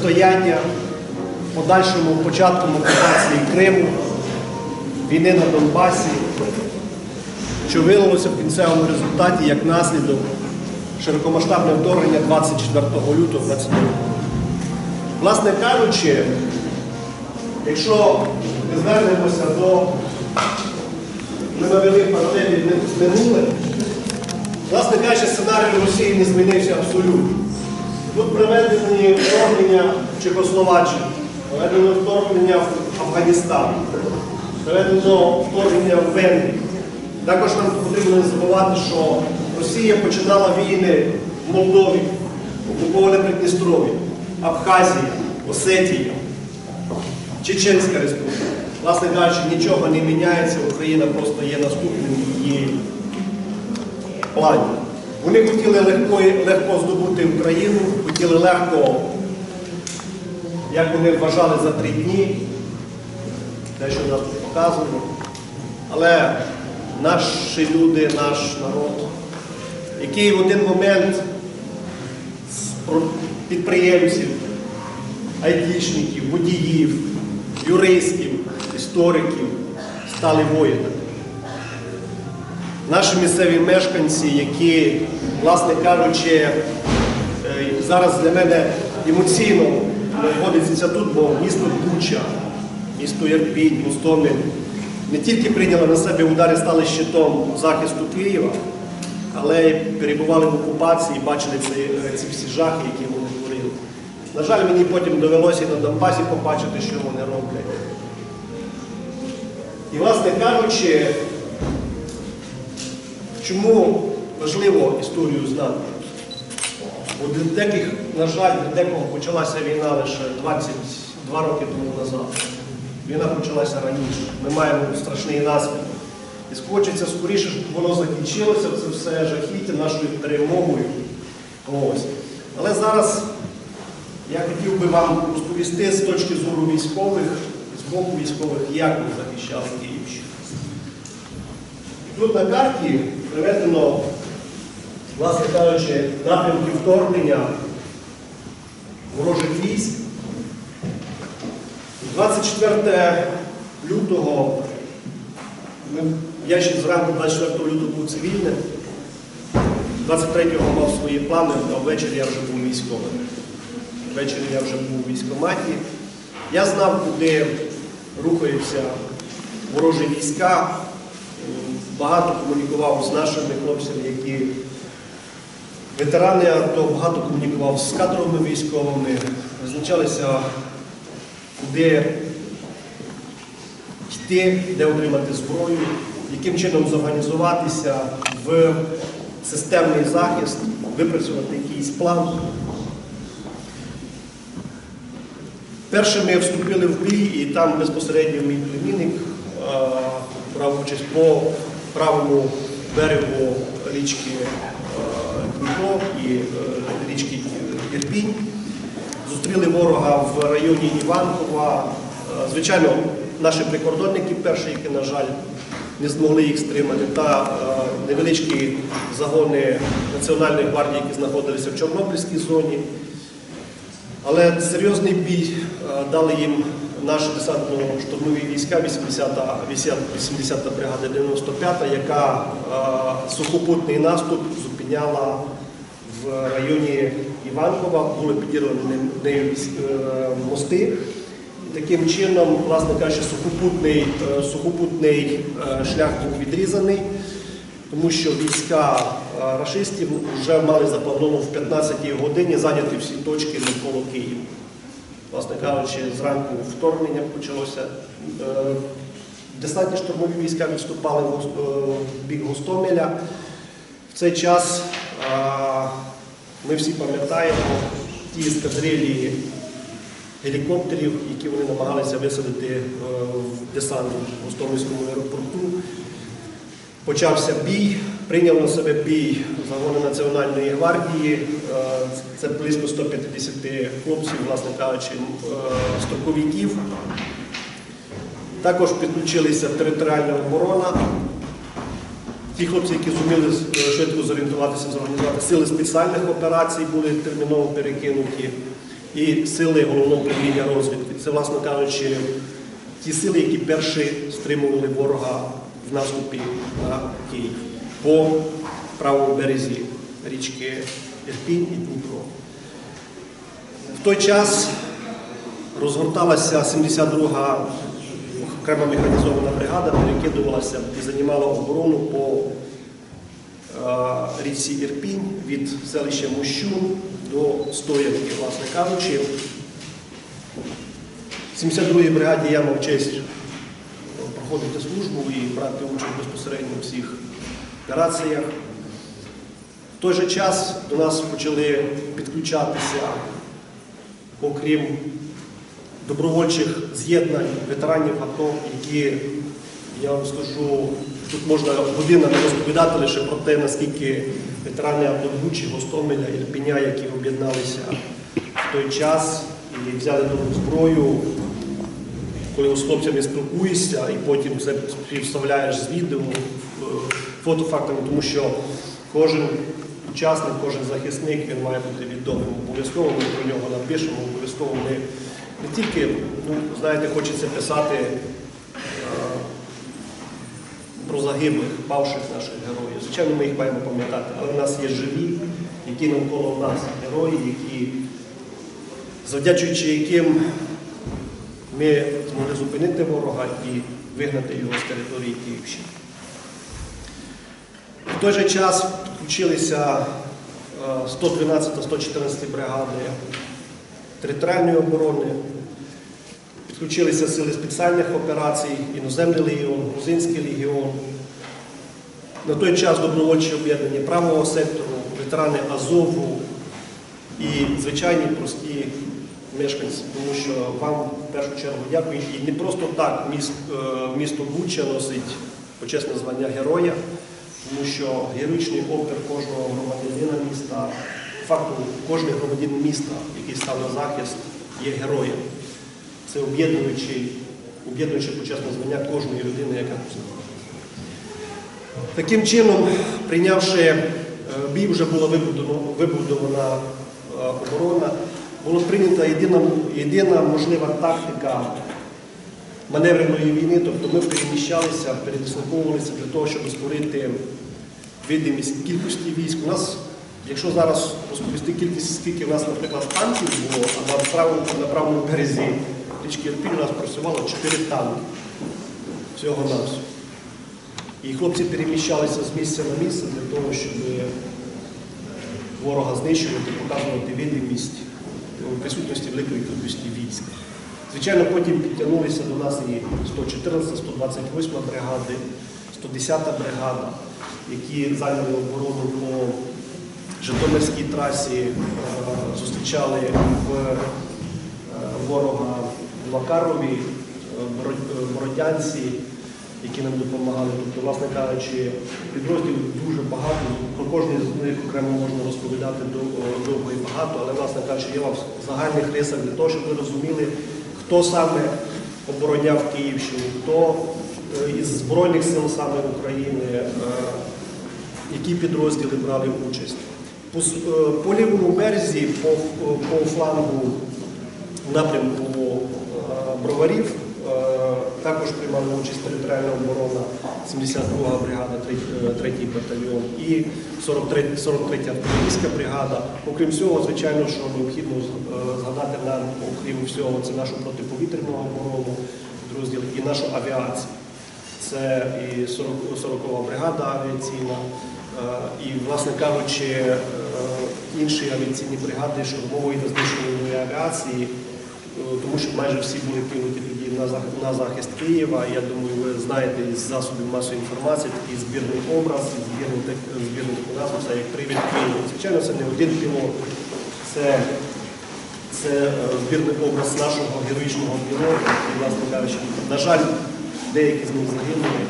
протистояння, подальшому початком окупації Криму, війни на Донбасі, що вилилося в кінцевому результаті як наслідок широкомасштабне вторгнення 24 лютого 2022 року. Власне кажучи, якщо ми звернемося до невеликих паралелі з минулим, власне кажучи, сценарій Росії не змінився абсолютно. Тут приведені вторгнення в Чехословаччину, проведено вторгнення в Афганістан, проведено вторгнення в Венгрію. Також нам потрібно не забувати, що Росія починала війни в Молдові, окуповане Придністров'я, Абхазія, Осетія, Чеченська республіка. Власне кажучи, нічого не міняється, Україна просто є наступним її плані. Вони хотіли легко, легко здобути Україну, хотіли легко, як вони вважали, за три дні, те, що нас тут показано. Але наші люди, наш народ, який в один момент з підприємців, айтішників, водіїв, юристів, істориків стали воїнами. Наші місцеві мешканці, які, власне кажучи, е, зараз для мене емоційно знаходиться тут, бо місто Буча, місто Ірпінь, Гостомель не тільки прийняли на себе удари, стали щитом захисту Києва, але перебували в окупації бачили ці, ці всі жахи, які вони творили. На жаль, мені потім довелося на Донбасі побачити, що вони роблять. І, власне кажучи, чому важливо історію знати? Для деяких, на жаль, для декого почалася війна лише 22 роки тому назад. Війна почалася раніше. Ми маємо страшний наслідок. І хочеться скоріше, щоб воно закінчилося, це все жахіття нашою перемогою. Ось. Але зараз я хотів би вам розповісти з точки зору військових, з боку військових, як ми захищали Київщину. Тут на карті приведено, власне кажучи, напрямки вторгнення ворожих військ. 24 лютого, я ще зранку 24 лютого був цивільним, 23-го мав свої плани, а ввечері я вже був військовим. Ввечері я вже був у військкоматі. Я знав, куди рухаються ворожі війська. Багато комунікував з нашими хлопцями, які ветерани АТО, багато комунікував з кадровими військовими, визначалися, куди йти, де отримати зброю, яким чином зорганізуватися в системний захист, випрацювати якийсь план. Першими вступили в бій, і там безпосередньо мій племінник брав участь по правому берегу річки е, Дніпро і е, річки Ірпінь. Зустріли ворога в районі Іванкова. Е, Звичайно, наші прикордонники перші, які, на жаль, не змогли їх стримати, та е, невеличкі загони Національної гвардії, які знаходилися в Чорнобильській зоні. Але серйозний бій е, дали їм наші десантно-штурмові війська 80-та 80-та бригада 95-та, яка е, сухопутний наступ зупиняла в районі Іванкова, були підірвані нею е, мости. Таким чином, власне кажучи, сухопутний, е, сухопутний шлях був відрізаний тому що війська рашистів вже мали заплановано в 15-й годині зайняти всі точки навколо Києва. Власне кажучи, зранку вторгнення почалося. Е, Десантні штурмові війська відступали в е, бік Гостомеля. В цей час ми всі пам'ятаємо ті ескадрилі гелікоптерів, які вони намагалися висадити е, в десант в Гостомельському аеропорту. Почався бій, прийняв на себе бій загони Національної гвардії. Е, Це близько 150 хлопців, власне кажучи, е, строковиків. Також підключилися територіальна оборона. ті хлопці, які зуміли е, швидко зорієнтуватися, зорганізувати сили спеціальних операцій, були терміново перекинуті, і сили головного управління розвідки. Це, власне кажучи, ті сили, які перші стримували ворога в наступі на Київ по правому березі річки Ірпінь і Дніпро. В той час розгорталася 72-га окрема механізована бригада, перекидувалася і займала оборону по е, річці Ірпінь від селища Мощун до Стоянки, власне кажучи. В 72-й бригаді я мав честь проходити службу і брати участь безпосередньо в всіх операціях. Той же час до нас почали підключатися, окрім добровольчих з'єднань ветеранів АТО, які, я вам скажу, тут можна годинами розповідати лише про те, наскільки ветерани АТО Гостомеля, Ірпіня, які об'єдналися в той час і взяли нову зброю, коли з хлопцями спілкуєшся і потім це співставляєш з відео, е, фотофактами, тому що кожен учасник, кожен захисник він має бути відомим. Обов'язково ми про нього напишемо, обов'язково ми не тільки, ну, знаєте, хочеться писати е, про загиблих, павших наших героїв. Звичайно, ми їх маємо пам'ятати, але в нас є живі, які навколо нас герої, які, завдячуючи яким ми змогли зупинити ворога і вигнати його з території Київщини. В той же час підключилися е, 112-114 бригади територіальної оборони, підключилися сили спеціальних операцій, іноземний легіон, грузинський легіон. На той час добровольче об'єднання правого сектору, ветерани Азову і звичайні прості мешканці, тому що вам в першу чергу дякую. І не просто так е, місто Буча носить почесне звання героя, тому що героїчний опір кожного громадянина міста, факту, кожен громадянин міста, який став на захист, є героєм. Це об'єднуюче почесне звання кожної людини, яка знаходиться. Таким чином, прийнявши е, бій, вже була вибудована, вибудована е, оборона, була прийнята єдина, єдина можлива тактика маневреної війни, тобто ми переміщалися, передислоковувалися для того, щоб створити видимість кількості військ. У нас, якщо зараз розповісти кількість, скільки в нас, наприклад, танків було, а на правому, на правому березі річки Ірпінь у нас працювало 4 танки всього нас. І хлопці переміщалися з місця на місце для того, щоб ворога знищувати, показувати видимість присутності великої кількості військ. Звичайно, потім підтягнулися до нас і 114, 128 бригади, 110 бригада, які зайняли оборону по Житомирській трасі, е, зустрічали в е, ворога Боро- е, Бородянці, які нам допомагали. Тобто, власне кажучи, підрозділів дуже багато. Про кожний з них окремо можна розповідати довго і багато, але, власне кажучи, я вам в загальних рисах для того, щоб ви розуміли, хто саме обороняв Київщину, хто е, із Збройних сил саме України, е, які підрозділи брали участь. По, е, лівому березі, по, по флангу напрямку броварів також приймали участь територіальна оборона, 72 бригада, 3 батальйон і 43 43 артилерійська бригада. Окрім всього, звичайно, що необхідно е, згадати нам, окрім всього, це нашу протиповітряну оборону, підрозділ і нашу авіацію. Це і 40, 40 бригада авіаційна, е, і, власне кажучи, е, інші авіаційні бригади штурмової та знищувальної авіації, е, тому що майже всі були кинуті тоді на захист Києва. Я думаю, ви знаєте із засобів масової інформації такий збірний образ, збірний, збірний це як привід Києва. Звичайно, це не один пілот, це це е, збірний образ нашого героїчного пілота, і, власне кажучи, на жаль, деякі з них загинули,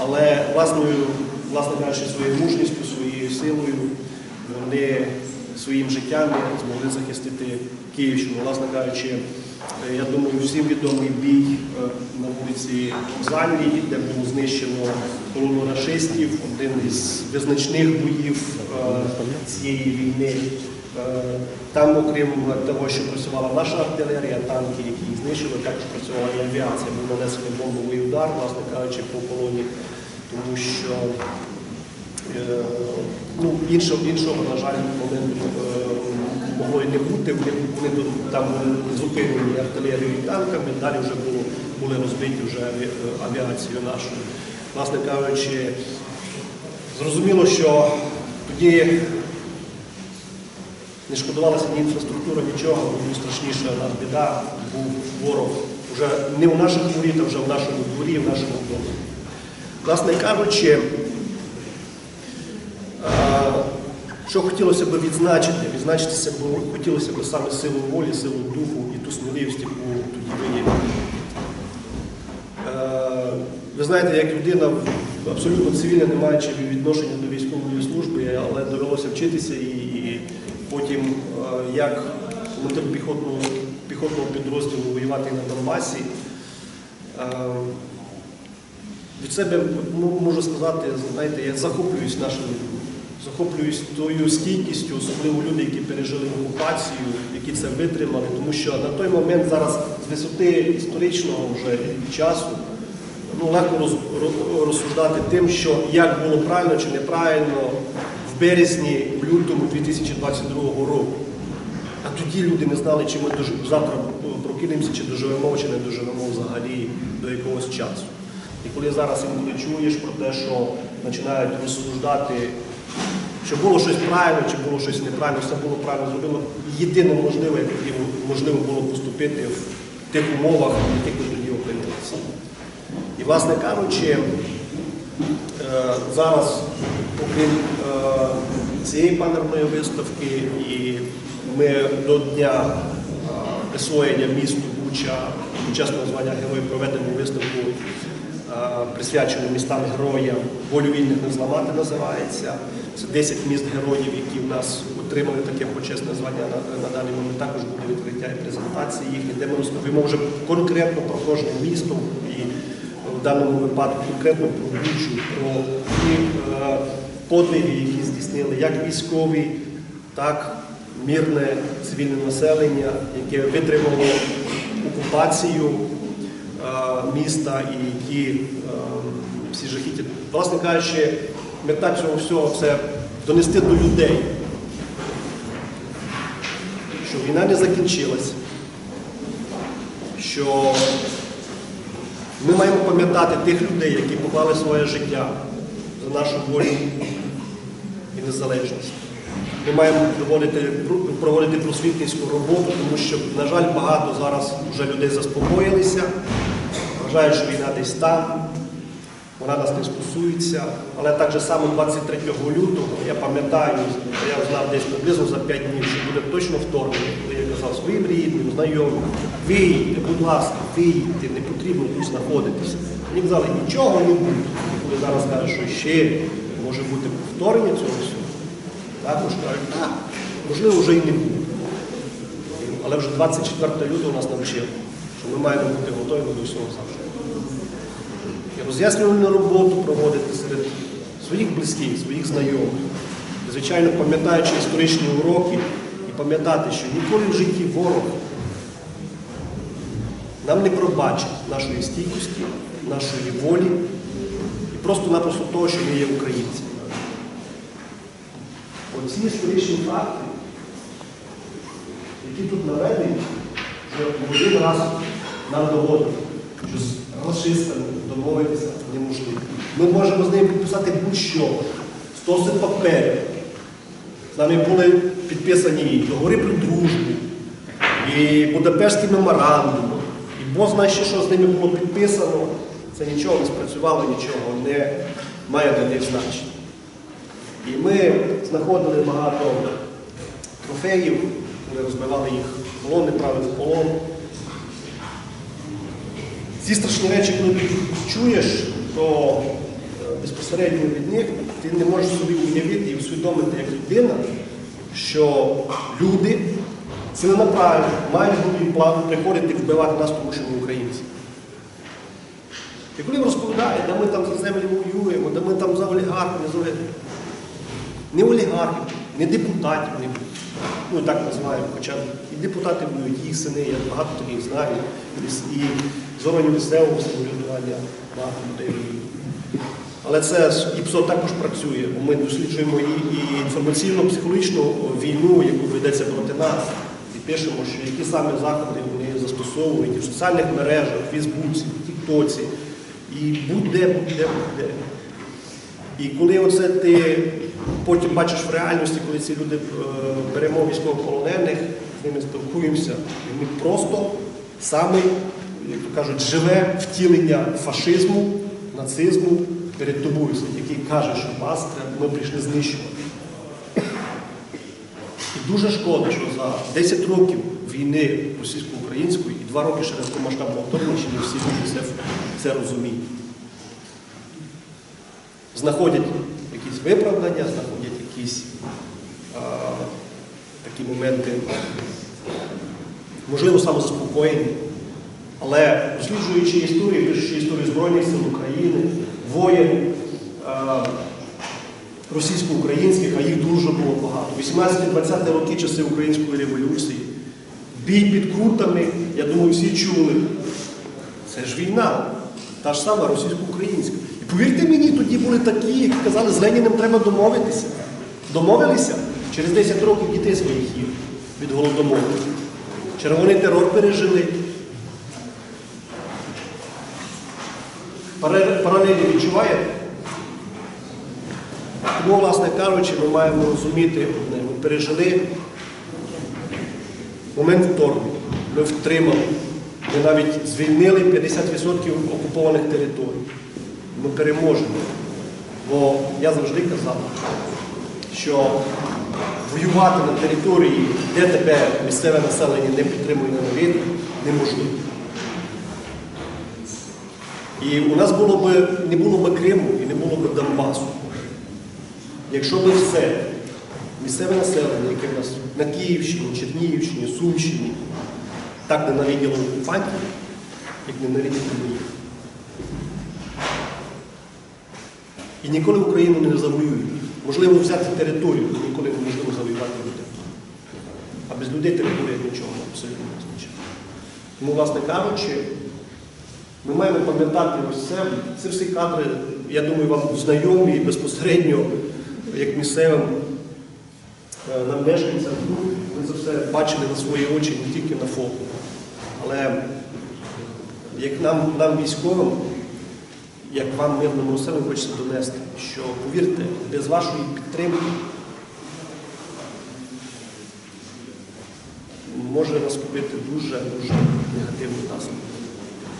але власною, власне кажучи, своєю мужністю, своєю силою вони своїм життям змогли захистити Київщину. Власне кажучи, е, я думаю, всім відомий бій е, на вулиці Вокзальній, де було знищено колону рашистів, один із визначних боїв е, цієї війни. Там, окрім того, що працювала наша артилерія, танки, які їх знищили, також працювала і авіація, був нанесений бомбовий удар, власне кажучи, по колоні, тому що Ну, іншого, іншого, на жаль, моменту е, могло і не бути. Вони, вони там зупинені артилерією і танками, далі вже було, були розбиті вже аві- авіацією нашою. Власне кажучи, зрозуміло, що тоді не шкодувалася ні інфраструктура, нічого, був страшніша нас біда, був ворог вже не в наших дворі, а вже в нашому дворі, в нашому домі. Власне кажучи, Е, Що хотілося б відзначити? Відзначитися б хотілося б саме силу волі, силу духу і ту сміливість, яку тоді виявили. Е, Ви знаєте, як людина абсолютно цивільна, не маючи відношення до військової служби, але довелося вчитися і, потім е, як командир піхотного, підрозділу воювати на Донбасі. Е, від себе ну, можу сказати, знаєте, я захоплююсь нашими. Захоплююсь тою стійкістю, особливо люди, які пережили окупацію, які це витримали, тому що на той момент зараз з висоти історичного вже часу ну, легко роз, ро- розсуждати тим, що як було правильно чи неправильно в березні, в лютому 2022 року. А тоді люди не знали, чи ми завтра прокинемося, чи доживемо, чи не доживемо взагалі до якогось часу. І коли зараз інколи чуєш про те, що починають розсуждати, що було щось правильно, чи було щось неправильно, все було правильно зроблено, єдине можливе, як можливо було поступити в тих умовах, в яких ми тоді опинилися. І, власне кажучи, Е, Зараз, окрім е, цієї панерної виставки, і ми до дня е, присвоєння місту Буча почесного звання Герой проведемо виставку, е, присвячену містам героям волю вільних не зламати називається. Це 10 міст героїв, які в нас отримали таке почесне звання на, на даний момент. Також буде відкриття і презентації їхні, де ми розповімо вже конкретно про кожне місто і в даному випадку конкретно про Бучу, про ті е, подвиги, які здійснили як військові, так мирне цивільне населення, яке витримало окупацію е, міста і ті е, всі жахіття. Власне кажучи, мета цього всього це донести до людей, що війна не закінчилась, що ми маємо пам'ятати тих людей, які поклали своє життя за нашу волю і незалежність. Ми маємо проводити, проводити просвітницьку роботу, тому що, на жаль, багато зараз вже людей заспокоїлися, вважають, що війна десь там, вона нас не стосується. Але так же само 23 лютого, я пам'ятаю, я знав десь приблизно за 5 днів, що буде точно вторгнення, коли я казав своїм рідним, знайомим, виїдьте, будь ласка, виїдьте, не потрібно тут знаходитися. Мені казали, нічого не буде. Коли зараз кажуть, що ще може бути повторення цього всього, також кажуть, так, можливо, вже і не буде. Але вже 24 лютого нас навчили, що ми маємо бути готові до всього завжди роз'яснювальну роботу проводити серед своїх близьких, своїх знайомих. Звичайно, пам'ятаючи історичні уроки і пам'ятати, що ніколи в житті ворог нам не пробачить нашої стійкості, нашої волі і просто-напросто того, що ми є українці. Оці історичні факти, які тут наведені, вже один раз нам доводять, що з расистами домовитися неможливо. Ми можемо з ними підписати будь-що, стоси паперів. З нами були підписані договори про дружбу, і Будапештський меморандум, і Бог знає що з ними було підписано. Це нічого не спрацювало, нічого не має для них значення. І ми знаходили багато трофеїв, коли розбивали їх в полон, не брали в полон. Ці страшні речі, коли ти чуєш, то е, безпосередньо від них ти не можеш собі уявити і усвідомити як людина, що люди ціленаправленно мають бути план приходити вбивати нас, тому що ми українці. І коли він розповідає, де ми там за землі воюємо, де ми там за олігархів, не за. Не олігархів, не депутатів, не, ну так називаємо, хоча і депутати воюють, їх сини, я багато таких знаю, і, з- місцевого самоврядування багато людей. Але це ІПСО також працює, ми досліджуємо і, інформаційно-психологічну війну, яку ведеться проти нас, і пишемо, що які саме заходи вони застосовують і в соціальних мережах, в Фейсбуці, в Тіктоці, і будь-де, будь-де, будь-де. І коли оце ти потім бачиш в реальності, коли ці люди е, беремо військовополонених, з ними спілкуємося, і них просто саме, як кажуть, живе втілення фашизму, нацизму перед тобою, який каже, що вас ми прийшли знищувати. І дуже шкода, що за 10 років війни російсько-української і 2 роки широкомасштабного вторгнення ще не всі люди це, це розуміють знаходять якісь виправдання, знаходять якісь а, такі моменти, можливо, самозаспокоєння. Але досліджуючи історію, пишучи історію Збройних сил України, воєн російсько-українських, а їх дуже було багато. 18-20 роки часи української революції, бій під крутами, я думаю, всі чули. Це ж війна, та ж сама російсько-українська. І повірте мені, тоді були такі, які казали, з Леніним треба домовитися. Домовилися, через 10 років дітей своїх їв від голодомору. Червоний терор пережили. Паралелі відчуваєте? Тому, власне кажучи, ми маємо розуміти одне. Ми пережили момент вторгнення. Ми втримали. Ми навіть звільнили 50% окупованих територій. Ми переможемо. Бо я завжди казав, що воювати на території, де тебе місцеве населення не підтримує на неможливо. І у нас було би, не було б Криму і не було б Донбасу. Якщо б все, місцеве населення, яке в нас на Київщині, Чернігівщині, Сумщині, так ненавиділо окупантів, як ненавиділи моїх. І ніколи Україну не завоюють. Можливо, взяти територію, але ніколи неможливо завоювати людей. А без людей територія нічого абсолютно не означає. Тому, власне кажучи, ми маємо пам'ятати ось це. Це всі кадри, я думаю, вам знайомі і безпосередньо, як місцевим е, нам мешканцям. Ми це все бачили на свої очі, не тільки на фото. Але як нам, нам військовим, як вам мирному населенню хочеться донести, що повірте, без вашої підтримки може наступити дуже дуже негативний наслідок.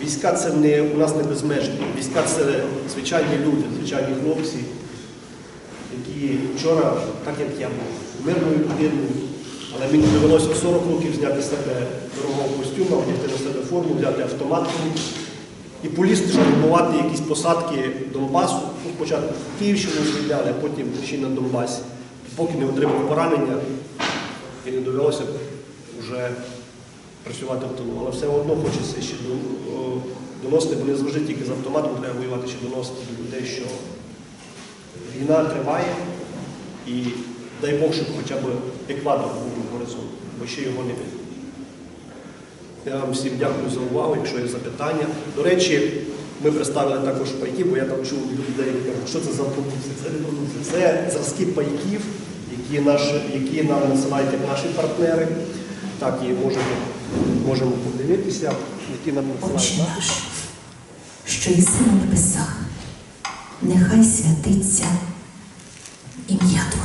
Війська це не у нас не безмежні. Війська це звичайні люди, звичайні хлопці, які вчора, так як я був, мирною людиною, але мені довелося 40 років зняти з себе дорогого костюма, одягти на себе форму, взяти автомат і полізти штурмувати якісь посадки Донбасу. Ну, спочатку Київщину звільняли, а потім ще на Донбасі. Поки не отримав поранення і не довелося вже працювати автономно. Але все одно хочеться ще доносити, бо не завжди тільки з автоматом треба воювати, ще доносити до людей, що війна триває і дай Бог, щоб хоча б екватор був на горизонті, бо ще його не видно. Я вам всім дякую за увагу, якщо є запитання. До речі, ми представили також пайки, бо я там чув людей, які кажуть, що це за продукція. Це не продукція. Це зразки пайків, які, нам насилають як наші партнери. Так, і можемо, можемо подивитися, які нам насилають. наш, що єси на небесах, нехай святиться ім'я Твоє.